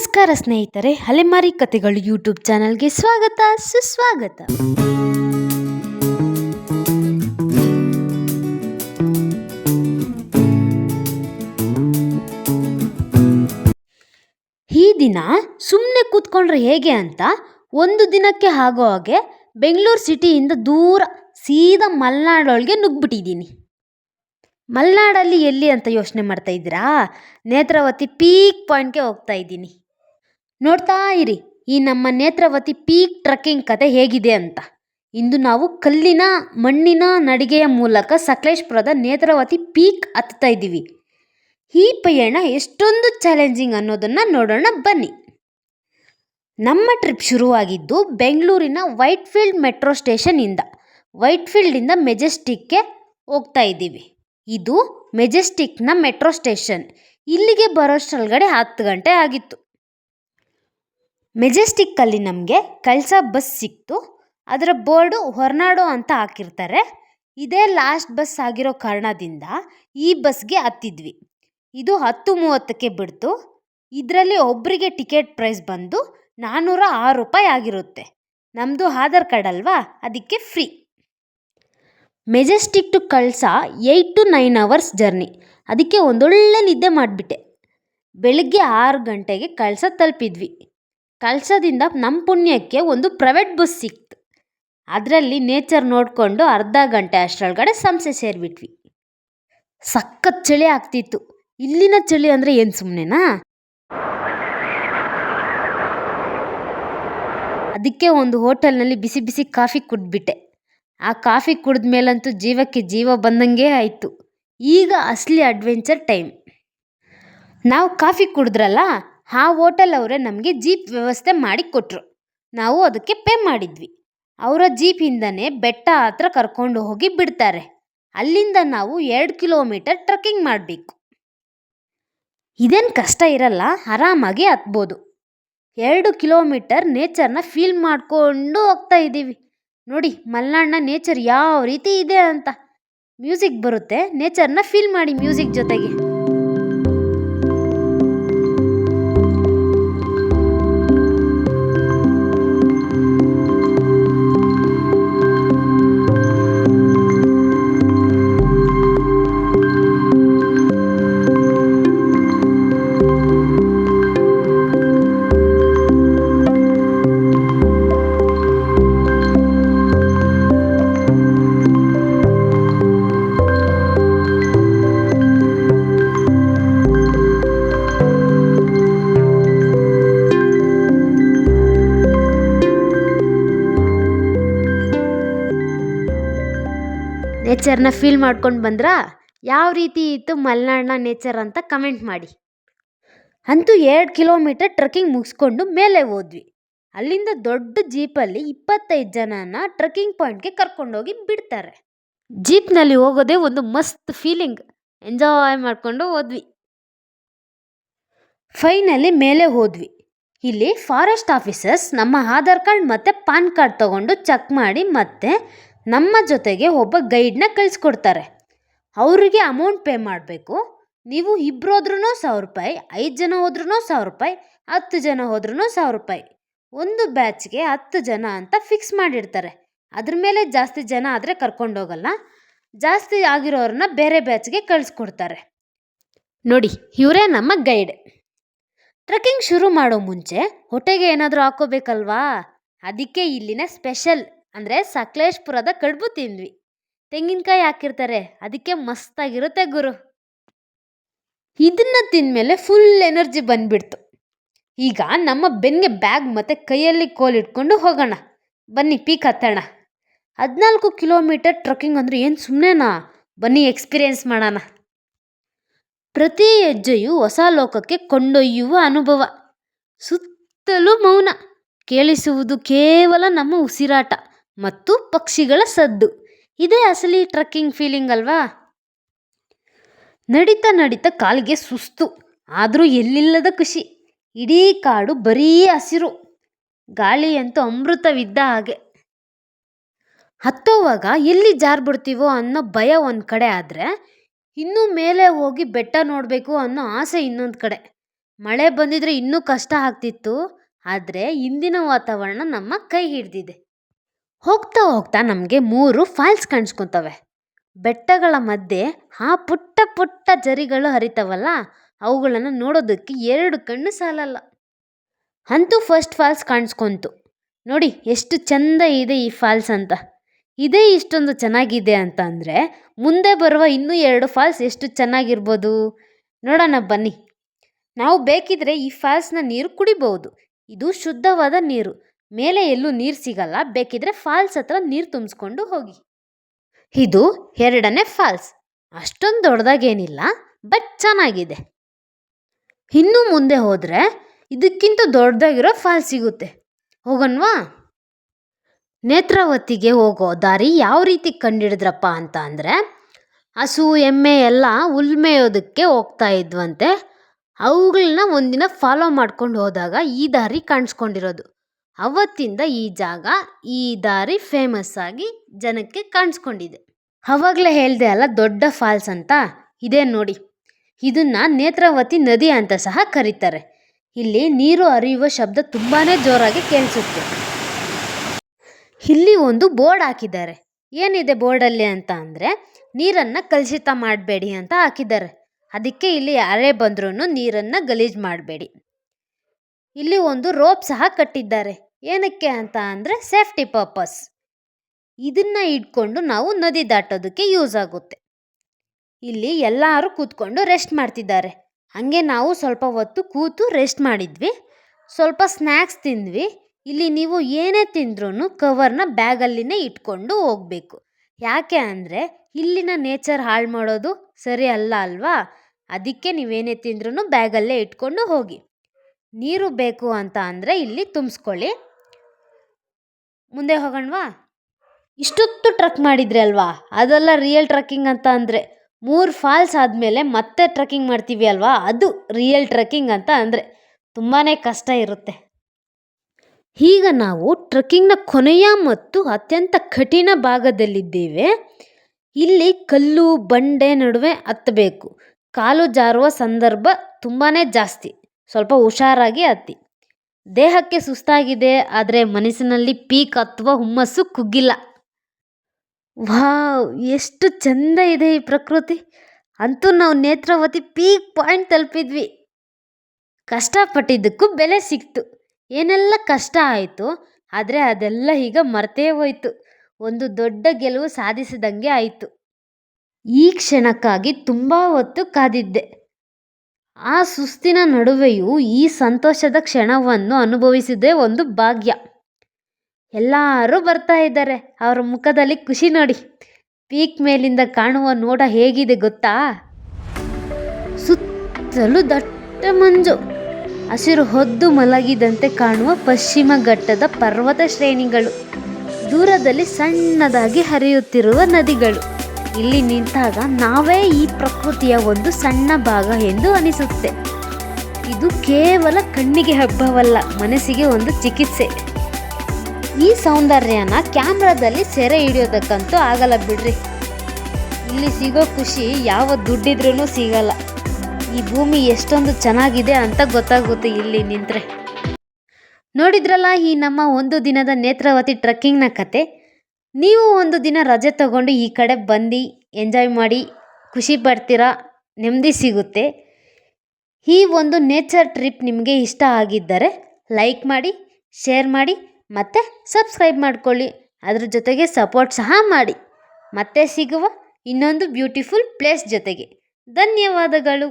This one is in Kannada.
ನಮಸ್ಕಾರ ಸ್ನೇಹಿತರೆ, ಅಲೆಮಾರಿ ಕಥೆಗಳು ಯೂಟ್ಯೂಬ್ ಚಾನಲ್ಗೆ ಸ್ವಾಗತ, ಸುಸ್ವಾಗತ. ಈ ದಿನ ಸುಮ್ಮನೆ ಕೂತ್ಕೊಂಡ್ರೆ ಹೇಗೆ ಅಂತ ಒಂದು ದಿನಕ್ಕೆ ಆಗೋ ಹಾಗೆ ಬೆಂಗಳೂರು ಸಿಟಿಯಿಂದ ದೂರ ಸೀದಾ ಮಲೆನಾಡೊಳಗೆ ನುಗ್ಬಿಟ್ಟಿದ್ದೀನಿ ಮಲೆನಾಡಲ್ಲಿ ಎಲ್ಲಿ ಅಂತ ಯೋಚನೆ ಮಾಡ್ತಾ ಇದ್ದೀರಾ? ನೇತ್ರಾವತಿ ಪೀಕ್ ಪಾಯಿಂಟ್ಗೆ ಹೋಗ್ತಾ ಇದ್ದೀನಿ. ನೋಡ್ತಾ ಇರಿ, ಈ ನಮ್ಮ ನೇತ್ರಾವತಿ ಪೀಕ್ ಟ್ರಕ್ಕಿಂಗ್ ಕತೆ ಹೇಗಿದೆ ಅಂತ. ಇಂದು ನಾವು ಕಲ್ಲಿನ ಮಣ್ಣಿನ ನಡಿಗೆಯ ಮೂಲಕ ಸಕಲೇಶ್ಪುರದ ನೇತ್ರಾವತಿ ಪೀಕ್ ಹತ್ತಾ ಇದ್ದೀವಿ. ಈ ಪಯಣ ಎಷ್ಟೊಂದು ಚಾಲೆಂಜಿಂಗ್ ಅನ್ನೋದನ್ನು ನೋಡೋಣ ಬನ್ನಿ. ನಮ್ಮ ಟ್ರಿಪ್ ಶುರುವಾಗಿದ್ದು ಬೆಂಗಳೂರಿನ ವೈಟ್ಫೀಲ್ಡ್ ಮೆಟ್ರೋ ಸ್ಟೇಷನಿಂದ ವೈಟ್ಫೀಲ್ಡಿಂದ ಮೆಜೆಸ್ಟಿಕ್ಗೆ ಹೋಗ್ತಾ ಇದ್ದೀವಿ. ಇದು ಮೆಜೆಸ್ಟಿಕ್ನ ಮೆಟ್ರೋ ಸ್ಟೇಷನ್. ಇಲ್ಲಿಗೆ ಬರೋಷ್ಟರೊಳಗಡೆ ಹತ್ತು ಗಂಟೆ ಆಗಿತ್ತು. ಮೆಜೆಸ್ಟಿಕ್ಕಲ್ಲಿ ನಮಗೆ ಕಳಸ ಬಸ್ ಸಿಕ್ತು. ಅದರ ಬೋರ್ಡು ಹೊರನಾಡು ಅಂತ ಹಾಕಿರ್ತಾರೆ. ಇದೇ ಲಾಸ್ಟ್ ಬಸ್ ಆಗಿರೋ ಕಾರಣದಿಂದ ಈ ಬಸ್ಗೆ ಹತ್ತಿದ್ವಿ. ಇದು ಹತ್ತು ಮೂವತ್ತಕ್ಕೆ ಬಿಡ್ತು. ಇದರಲ್ಲಿ ಒಬ್ಬರಿಗೆ ಟಿಕೆಟ್ ಪ್ರೈಸ್ ಬಂದು ನಾನ್ನೂರ ಆರು ರೂಪಾಯಿ ಆಗಿರುತ್ತೆ. ನಮ್ಮದು ಆಧಾರ್ ಕಾರ್ಡ್ ಅಲ್ವಾ? ಅದಕ್ಕೆ free. Majestic to Kalasa eight to nine hours journey. ಅದಕ್ಕೆ ಒಂದೊಳ್ಳೆ ನಿದ್ದೆ ಮಾಡಿಬಿಟ್ಟೆ. ಬೆಳಗ್ಗೆ ಆರು ಗಂಟೆಗೆ ಕಳಸ ತಲುಪಿದ್ವಿ. ಕಳಸದಿಂದ ನಮ್ಮ ಪುಣ್ಯಕ್ಕೆ ಒಂದು ಪ್ರೈವೇಟ್ ಬಸ್ ಸಿಕ್ತು. ಅದರಲ್ಲಿ ನೇಚರ್ ನೋಡಿಕೊಂಡು ಅರ್ಧ ಗಂಟೆ ಅಷ್ಟರೊಳಗಡೆ ಸಂಸೆ ಸೇರಿಬಿಟ್ವಿ. ಸಖತ್ ಚಳಿ ಆಗ್ತಿತ್ತು. ಇಲ್ಲಿನ ಚಳಿ ಅಂದರೆ ಏನು ಸುಮ್ಮನೆನಾ ಅದಕ್ಕೆ ಒಂದು ಹೋಟೆಲ್ನಲ್ಲಿ ಬಿಸಿ ಬಿಸಿ ಕಾಫಿ ಕುಡಿದ್ಬಿಟ್ಟೆ. ಆ ಕಾಫಿ ಕುಡಿದ ಮೇಲಂತೂ ಜೀವಕ್ಕೆ ಜೀವ ಬಂದಂಗೆ ಆಯಿತು. ಈಗ ಅಸಲಿ ಅಡ್ವೆಂಚರ್ ಟೈಮ್. ನಾವು ಕಾಫಿ ಕುಡಿದ್ರಲ್ಲ ಆ ಹೋಟೆಲ್ ಅವರೇ ನಮಗೆ ಜೀಪ್ ವ್ಯವಸ್ಥೆ ಮಾಡಿ ಕೊಟ್ಟರು ನಾವು ಅದಕ್ಕೆ ಪೇ ಮಾಡಿದ್ವಿ. ಅವರ ಜೀಪಿಂದನೇ ಬೆಟ್ಟ ಹತ್ರ ಕರ್ಕೊಂಡು ಹೋಗಿ ಬಿಡ್ತಾರೆ. ಅಲ್ಲಿಂದ ನಾವು ಎರಡು ಕಿಲೋಮೀಟರ್ ಟ್ರಕ್ಕಿಂಗ್ ಮಾಡಬೇಕು. ಇದೇನು ಕಷ್ಟ ಇರಲ್ಲ, ಆರಾಮಾಗಿ ಹತ್ಬೋದು. ಎರಡು ಕಿಲೋಮೀಟರ್ ನೇಚರ್ನ ಫೀಲ್ ಮಾಡಿಕೊಂಡು ಹೋಗ್ತಾ ಇದ್ದೀವಿ ನೋಡಿ, ಮಲೆನಾಡಿನ ನೇಚರ್ ಯಾವ ರೀತಿ ಇದೆ ಅಂತ. ಮ್ಯೂಸಿಕ್ ಬರುತ್ತೆ, ನೇಚರ್ನ ಫೀಲ್ ಮಾಡಿ ಮ್ಯೂಸಿಕ್ ಜೊತೆಗೆ. ನೇಚರ್ನ ಫೀಲ್ ಮಾಡ್ಕೊಂಡು ಬಂದ್ರಾ? ಯಾವ ರೀತಿ ಇತ್ತು ಮಲೆನಾಡಿನ ನೇಚರ್ ಅಂತ ಕಮೆಂಟ್ ಮಾಡಿ. ಅಂತೂ ಎರಡು ಕಿಲೋಮೀಟರ್ ಟ್ರಕ್ಕಿಂಗ್ ಮುಗಿಸ್ಕೊಂಡು ಮೇಲೆ ಹೋದ್ವಿ. ಅಲ್ಲಿಂದ ದೊಡ್ಡ ಜೀಪಲ್ಲಿ ಇಪ್ಪತ್ತೈದು ಜನನ ಟ್ರಕ್ಕಿಂಗ್ ಪಾಯಿಂಟ್ಗೆ ಕರ್ಕೊಂಡೋಗಿ ಬಿಡ್ತಾರೆ. ಜೀಪ್ನಲ್ಲಿ ಹೋಗೋದೇ ಒಂದು ಮಸ್ತ್ ಫೀಲಿಂಗ್ ಎಂಜಾಯ್ ಮಾಡಿಕೊಂಡು ಹೋದ್ವಿ. ಫೈನಲಿ ಮೇಲೆ ಹೋದ್ವಿ. ಇಲ್ಲಿ ಫಾರೆಸ್ಟ್ ಆಫೀಸರ್ಸ್ ನಮ್ಮ ಆಧಾರ್ ಕಾರ್ಡ್ ಮತ್ತು ಪಾನ್ ಕಾರ್ಡ್ ತಗೊಂಡು ಚೆಕ್ ಮಾಡಿ ಮತ್ತೆ ನಮ್ಮ ಜೊತೆಗೆ ಒಬ್ಬ ಗೈಡ್ನ ಕಳಿಸ್ಕೊಡ್ತಾರೆ. ಅವರಿಗೆ ಅಮೌಂಟ್ ಪೇ ಮಾಡಬೇಕು. ನೀವು ಇಬ್ಬರು ಹೋದ್ರೂ ಸಾವಿರ ರೂಪಾಯಿ, ಐದು ಜನ ಹೋದ್ರೂ ಸಾವಿರ ರೂಪಾಯಿ, ಹತ್ತು ಜನ ಹೋದ್ರೂ ಸಾವಿರ ರೂಪಾಯಿ. ಒಂದು ಬ್ಯಾಚ್ಗೆ ಹತ್ತು ಜನ ಅಂತ ಫಿಕ್ಸ್ ಮಾಡಿರ್ತಾರೆ. ಅದ್ರ ಮೇಲೆ ಜಾಸ್ತಿ ಜನ ಆದರೆ ಕರ್ಕೊಂಡೋಗಲ್ಲ. ಜಾಸ್ತಿ ಆಗಿರೋರನ್ನ ಬೇರೆ ಬ್ಯಾಚ್ಗೆ ಕಳಿಸ್ಕೊಡ್ತಾರೆ. ನೋಡಿ, ಇವರೇ ನಮ್ಮ ಗೈಡ್. ಟ್ರೆಕ್ಕಿಂಗ್ ಶುರು ಮಾಡೋ ಮುಂಚೆ ಹೊಟ್ಟೆಗೆ ಏನಾದರೂ ಹಾಕೋಬೇಕಲ್ವಾ? ಅದಕ್ಕೆ ಇಲ್ಲಿನ ಸ್ಪೆಷಲ್ ಅಂದರೆ ಸಕಲೇಶ್ಪುರದ ಕಡುಬು ತಿಂದ್ವಿ. ತೆಂಗಿನಕಾಯಿ ಹಾಕಿರ್ತಾರೆ, ಅದಕ್ಕೆ ಮಸ್ತಾಗಿರುತ್ತೆ ಗುರು. ಇದನ್ನ ತಿಂದಮೇಲೆ ಫುಲ್ ಎನರ್ಜಿ ಬಂದ್ಬಿಡ್ತು. ಈಗ ನಮ್ಮ ಬೆನ್ಗೆ ಬ್ಯಾಗ್ ಮತ್ತು ಕೈಯಲ್ಲಿ ಕೋಲ್ ಇಟ್ಕೊಂಡು ಹೋಗೋಣ. ಬನ್ನಿ ಪೀಕ್ ಹತ್ತೋಣ. ಹದಿನಾಲ್ಕು ಕಿಲೋಮೀಟರ್ ಟ್ರಕ್ಕಿಂಗ್ ಅಂದರೆ ಏನು ಸುಮ್ಮನೆನಾ ಬನ್ನಿ ಎಕ್ಸ್ಪೀರಿಯೆನ್ಸ್ ಮಾಡೋಣ. ಪ್ರತಿ ಹೆಜ್ಜೆಯು ಹೊಸ ಲೋಕಕ್ಕೆ ಕೊಂಡೊಯ್ಯುವ ಅನುಭವ. ಸುತ್ತಲೂ ಮೌನ. ಕೇಳಿಸುವುದು ಕೇವಲ ನಮ್ಮ ಉಸಿರಾಟ. ಮತ್ತು ಪಕ್ಷಿಗಳ ಸದ್ದು. ಇದೇ ಅಸಲಿ ಟ್ರಕ್ಕಿಂಗ್ ಫೀಲಿಂಗ್ ಅಲ್ವಾ? ನಡೀತಾ ನಡೀತಾ ಕಾಲಿಗೆ ಸುಸ್ತು. ಆದರೂ ಎಲ್ಲಿಲ್ಲದ ಖುಷಿ. ಇಡೀ ಕಾಡು ಬರೀ ಹಸಿರು. ಗಾಳಿ ಅಂತೂ ಅಮೃತವಿದ್ದ ಹಾಗೆ. ಹತ್ತೋವಾಗ ಎಲ್ಲಿ ಜಾರ್ಬಿಡ್ತೀವೋ ಅನ್ನೋ ಭಯ ಒಂದು ಕಡೆ ಆದರೆ, ಇನ್ನೂ ಮೇಲೆ ಹೋಗಿ ಬೆಟ್ಟ ನೋಡಬೇಕು ಅನ್ನೋ ಆಸೆ ಇನ್ನೊಂದು ಕಡೆ. ಮಳೆ ಬಂದಿದ್ರೆ ಇನ್ನೂ ಕಷ್ಟ ಆಗ್ತಿತ್ತು. ಆದರೆ ಇಂದಿನ ವಾತಾವರಣ ನಮ್ಮ ಕೈ ಹಿಡ್ದಿದೆ. ಹೋಗ್ತಾ ಹೋಗ್ತಾ ನಮಗೆ ಮೂರು ಫಾಲ್ಸ್ ಕಾಣಿಸ್ಕೊತವೆ. ಬೆಟ್ಟಗಳ ಮಧ್ಯೆ ಆ ಪುಟ್ಟ ಪುಟ್ಟ ಜರಿಗಳು ಹರಿತವಲ್ಲ, ಅವುಗಳನ್ನು ನೋಡೋದಕ್ಕೆ ಎರಡು ಕಣ್ಣು ಸಾಲಲ್ಲ. ಅಂತೂ ಫಸ್ಟ್ ಫಾಲ್ಸ್ ಕಾಣಿಸ್ಕೊಂತು. ನೋಡಿ ಎಷ್ಟು ಚಂದ ಇದೆ ಈ ಫಾಲ್ಸ್ ಅಂತ. ಇದೇ ಇಷ್ಟೊಂದು ಚೆನ್ನಾಗಿದೆ ಅಂತ ಅಂದರೆ ಮುಂದೆ ಬರುವ ಇನ್ನೂ ಎರಡು ಫಾಲ್ಸ್ ಎಷ್ಟು ಚೆನ್ನಾಗಿರ್ಬೋದು? ನೋಡೋಣ ಬನ್ನಿ. ನಾವು ಬೇಕಿದ್ರೆ ಈ ಫಾಲ್ಸ್ನ ನೀರು ಕುಡಿಬಹುದು. ಇದು ಶುದ್ಧವಾದ ನೀರು. ಮೇಲೆ ಎಲ್ಲೂ ನೀರು ಸಿಗಲ್ಲ, ಬೇಕಿದ್ರೆ ಫಾಲ್ಸ್ ಹತ್ರ ನೀರು ತುಂಬಿಸ್ಕೊಂಡು ಹೋಗಿ. ಇದು ಎರಡನೇ ಫಾಲ್ಸ್. ಅಷ್ಟೊಂದು ದೊಡ್ಡದಾಗೇನಿಲ್ಲ ಬಟ್ ಚೆನ್ನಾಗಿದೆ. ಇನ್ನೂ ಮುಂದೆ ಹೋದರೆ ಇದಕ್ಕಿಂತ ದೊಡ್ಡದಾಗಿರೋ ಫಾಲ್ಸ್ ಸಿಗುತ್ತೆ. ಹೋಗನ್ವಾ ನೇತ್ರಾವತಿಗೆ ಹೋಗೋ ದಾರಿ ಯಾವ ರೀತಿ ಕಂಡಿಡಿದ್ರಪ್ಪ ಅಂತ ಅಂದರೆ, ಹಸು, ಎಮ್ಮೆ ಎಲ್ಲ ಉಲ್ಮೇಯೋದಕ್ಕೆ ಹೋಗ್ತಾ ಇದ್ವಂತೆ. ಅವುಗಳನ್ನ ಒಂದಿನ ಫಾಲೋ ಮಾಡ್ಕೊಂಡು ಹೋದಾಗ ಈ ದಾರಿ ಕಾಣಿಸ್ಕೊಂಡಿರೋದು. ಅವತ್ತಿಂದ ಈ ಜಾಗ, ಈ ದಾರಿ ಫೇಮಸ್ ಆಗಿ ಜನಕ್ಕೆ ಕಾಣಿಸ್ಕೊಂಡಿದೆ. ಅವಾಗಲೇ ಹೇಳಿದೆ ಅಲ್ಲ, ದೊಡ್ಡ ಫಾಲ್ಸ್ ಅಂತ? ಇದೇ ನೋಡಿ. ಇದನ್ನ ನೇತ್ರಾವತಿ ನದಿ ಅಂತ ಸಹ ಕರೀತಾರೆ. ಇಲ್ಲಿ ನೀರು ಹರಿಯುವ ಶಬ್ದ ತುಂಬಾ ಜೋರಾಗಿ ಕೇಳಿಸುತ್ತೆ. ಇಲ್ಲಿ ಒಂದು ಬೋರ್ಡ್ ಹಾಕಿದ್ದಾರೆ. ಏನಿದೆ ಬೋರ್ಡಲ್ಲಿ ಅಂತ ಅಂದರೆ, ನೀರನ್ನು ಕಲುಷಿತ ಮಾಡಬೇಡಿ ಅಂತ ಹಾಕಿದ್ದಾರೆ. ಅದಕ್ಕೆ ಇಲ್ಲಿ ಯಾರೇ ಬಂದ್ರೂ ನೀರನ್ನು ಗಲೀಜು ಮಾಡಬೇಡಿ. ಇಲ್ಲಿ ಒಂದು ರೋಪ್ ಸಹ ಕಟ್ಟಿದ್ದಾರೆ. ಏನಕ್ಕೆ ಅಂತ ಅಂದರೆ ಸೇಫ್ಟಿ ಪರ್ಪಸ್. ಇದನ್ನ ಇಟ್ಕೊಂಡು ನಾವು ನದಿ ದಾಟೋದಕ್ಕೆ ಯೂಸ್ ಆಗುತ್ತೆ. ಇಲ್ಲಿ ಎಲ್ಲರೂ ಕೂತ್ಕೊಂಡು ರೆಸ್ಟ್ ಮಾಡ್ತಿದ್ದಾರೆ. ಹಾಗೆ ನಾವು ಸ್ವಲ್ಪ ಹೊತ್ತು ಕೂತು ರೆಸ್ಟ್ ಮಾಡಿದ್ವಿ. ಸ್ವಲ್ಪ ಸ್ನ್ಯಾಕ್ಸ್ ತಿಂದ್ವಿ. ಇಲ್ಲಿ ನೀವು ಏನೇ ತಿಂದ್ರೂ ಕವರ್ನ ಬ್ಯಾಗಲ್ಲಿನೇ ಇಟ್ಕೊಂಡು ಹೋಗಬೇಕು. ಯಾಕೆ ಅಂದರೆ ಇಲ್ಲಿನ ನೇಚರ್ ಹಾಳು ಮಾಡೋದು ಸರಿ ಅಲ್ಲ ಅಲ್ವಾ? ಅದಕ್ಕೆ ನೀವೇನೇ ತಿಂದ್ರೂ ಬ್ಯಾಗಲ್ಲೇ ಇಟ್ಕೊಂಡು ಹೋಗಿ. ನೀರು ಬೇಕು ಅಂತ ಅಂದರೆ ಇಲ್ಲಿ ತುಂಬಿಸ್ಕೊಳ್ಳಿ. ಮುಂದೆ ಹೋಗೋಣವಾ? ಇಷ್ಟೊತ್ತು ಟ್ರಕ್ ಮಾಡಿದ್ರಿ ಅಲ್ವಾ? ಅದೆಲ್ಲ ರಿಯಲ್ ಟ್ರಕ್ಕಿಂಗ್ ಅಂತ ಅಂದರೆ ಮೂರು ಫಾಲ್ಸ್ ಆದಮೇಲೆ ಮತ್ತೆ ಟ್ರಕ್ಕಿಂಗ್ ಮಾಡ್ತೀವಿ ಅಲ್ವಾ? ಅದು ರಿಯಲ್ ಟ್ರಕ್ಕಿಂಗ್ ಅಂತ ಅಂದರೆ ತುಂಬಾ ಕಷ್ಟ ಇರುತ್ತೆ. ಈಗ ನಾವು ಟ್ರಕ್ಕಿಂಗ್ನ ಕೊನೆಯ ಮತ್ತು ಅತ್ಯಂತ ಕಠಿಣ ಭಾಗದಲ್ಲಿದ್ದೇವೆ. ಇಲ್ಲಿ ಕಲ್ಲು, ಬಂಡೆ ನಡುವೆ ಹತ್ತಬೇಕು. ಕಾಲು ಜಾರುವ ಸಂದರ್ಭ ತುಂಬಾ ಜಾಸ್ತಿ. ಸ್ವಲ್ಪ ಹುಷಾರಾಗಿ ಹತ್ತಿ ದೇಹಕ್ಕೆ ಸುಸ್ತಾಗಿದೆ, ಆದರೆ ಮನಸ್ಸಿನಲ್ಲಿ ಪೀಕ್ ಅಥವಾ ಹುಮ್ಮಸ್ಸು ಕುಗ್ಗಿಲ್ಲ. ವಾವ್, ಎಷ್ಟು ಚಂದ ಇದೆ ಈ ಪ್ರಕೃತಿ. ಅಂತೂ ನಾವು ನೇತ್ರಾವತಿ ಪೀಕ್ ಪಾಯಿಂಟ್ ತಲುಪಿದ್ವಿ. ಕಷ್ಟಪಟ್ಟಿದ್ದಕ್ಕೂ ಬೆಲೆ ಸಿಕ್ತು. ಏನೆಲ್ಲ ಕಷ್ಟ ಆಯಿತು, ಆದರೆ ಅದೆಲ್ಲ ಈಗ ಮರ್ತೇ ಹೋಯ್ತು. ಒಂದು ದೊಡ್ಡ ಗೆಲುವು ಸಾಧಿಸಿದಂಗೆ ಆಯಿತು. ಈ ಕ್ಷಣಕ್ಕಾಗಿ ತುಂಬ ಹೊತ್ತು ಕಾದಿದ್ದೆ. ಆ ಸುಸ್ತಿನ ನಡುವೆಯೂ ಈ ಸಂತೋಷದ ಕ್ಷಣವನ್ನು ಅನುಭವಿಸಿದೇ ಒಂದು ಭಾಗ್ಯ. ಎಲ್ಲರೂ ಬರ್ತಾ ಇದ್ದಾರೆ. ಅವರ ಮುಖದಲ್ಲಿ ಖುಷಿ ನೋಡಿ. ಪೀಕ್ ಮೇಲಿಂದ ಕಾಣುವ ನೋಟ ಹೇಗಿದೆ ಗೊತ್ತಾ? ಸುತ್ತಲೂ ದಟ್ಟ ಮಂಜು. ಹಸಿರು ಹೊದ್ದು ಮಲಗಿದಂತೆ ಕಾಣುವ ಪಶ್ಚಿಮ ಘಟ್ಟದ ಪರ್ವತ ಶ್ರೇಣಿಗಳು. ದೂರದಲ್ಲಿ ಸಣ್ಣದಾಗಿ ಹರಿಯುತ್ತಿರುವ ನದಿಗಳು. ಇಲ್ಲಿ ನಿಂತಾಗ ನಾವೇ ಈ ಪ್ರಕೃತಿಯ ಒಂದು ಸಣ್ಣ ಭಾಗ ಎಂದು ಅನಿಸುತ್ತೆ. ಇದು ಕೇವಲ ಕಣ್ಣಿಗೆ ಹಬ್ಬವಲ್ಲ, ಮನಸ್ಸಿಗೆ ಒಂದು ಚಿಕಿತ್ಸೆ. ಈ ಸೌಂದರ್ಯನ ಕ್ಯಾಮ್ರಾದಲ್ಲಿ ಸೆರೆ ಹಿಡಿಯೋದಕ್ಕಂತೂ ಆಗಲ್ಲ ಬಿಡ್ರಿ. ಇಲ್ಲಿ ಸಿಗೋ ಖುಷಿ ಯಾವ ದುಡ್ಡಿದ್ರೂ ಸಿಗಲ್ಲ. ಈ ಭೂಮಿ ಎಷ್ಟೊಂದು ಚೆನ್ನಾಗಿದೆ ಅಂತ ಗೊತ್ತಾಗುತ್ತೆ ಇಲ್ಲಿ ನಿಂತರೆ. ನೋಡಿದ್ರಲ್ಲ ಈ ನಮ್ಮ ಒಂದು ದಿನದ ನೇತ್ರಾವತಿ ಟ್ರಕ್ಕಿಂಗ್ನ ಕತೆ? ನೀವು ಒಂದು ದಿನ ರಜೆ ತಗೊಂಡು ಈ ಕಡೆ ಬಂದು ಎಂಜಾಯ್ ಮಾಡಿ ಖುಷಿ ಪಡ್ತೀರಾ? ನೆಮ್ಮದಿ ಸಿಗುತ್ತೆ. ಈ ಒಂದು ನೇಚರ್ ಟ್ರಿಪ್ ನಿಮಗೆ ಇಷ್ಟ ಆಗಿದ್ದರೆ ಲೈಕ್ ಮಾಡಿ ಶೇರ್ ಮಾಡಿ, ಮತ್ತು ಸಬ್ಸ್ಕ್ರೈಬ್ ಮಾಡ್ಕೊಳ್ಳಿ. ಅದ್ರ ಜೊತೆಗೆ ಸಪೋರ್ಟ್ ಸಹ ಮಾಡಿ. ಮತ್ತೆ ಸಿಗುವ ಇನ್ನೊಂದು ಬ್ಯೂಟಿಫುಲ್ ಪ್ಲೇಸ್ ಜೊತೆಗೆ. ಧನ್ಯವಾದಗಳು.